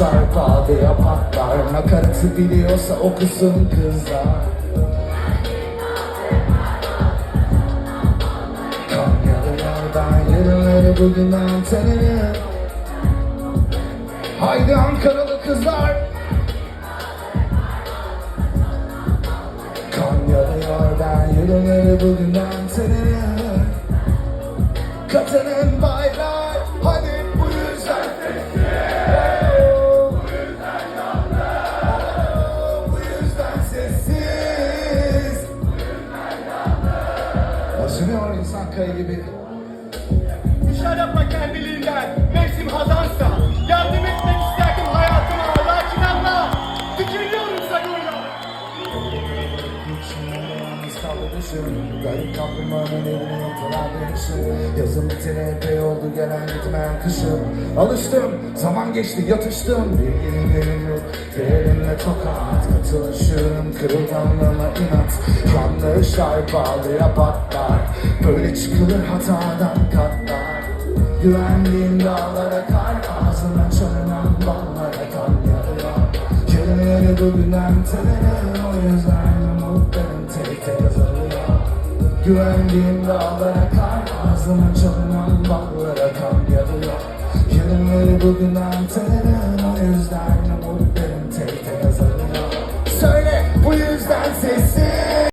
çarpar ya patlar. Nakaratı biliyorsa okusun kızlar. Konya'da yerden yarınları bugünden tanırım Haydi Ankaralı kızlar. Konya'da yerden yarınları bugünden tanırım Katının baylar Acınıyor insan kayı gibi. Dışarı yapma kendiliğinden. Mevsim hazansa Yardım etmek isterdim hayatıma. Lakin anla Tükeniyorum sayıyla Garip kaplumbağanın evine yatalarmışım Yazın bitene epey oldu gelen gitmeyen kışım Alıştım, zaman geçti yatıştım. Bilgilerim değerimle tokat Katılışım, kırılganlığıma inat. Yanlışlar bağlıya patlar. Böyle çıkılır hatadan katlar. Güvendiğim dağlara kar Ağzıma çalınan ballara kan yağıyor Yarınları bugünden tanırım O yüzden umutlarım tek tek azalıyor Güvendiğim dağlara kar Ağzıma çalınan ballara kan yağıyor tanırım O yüzden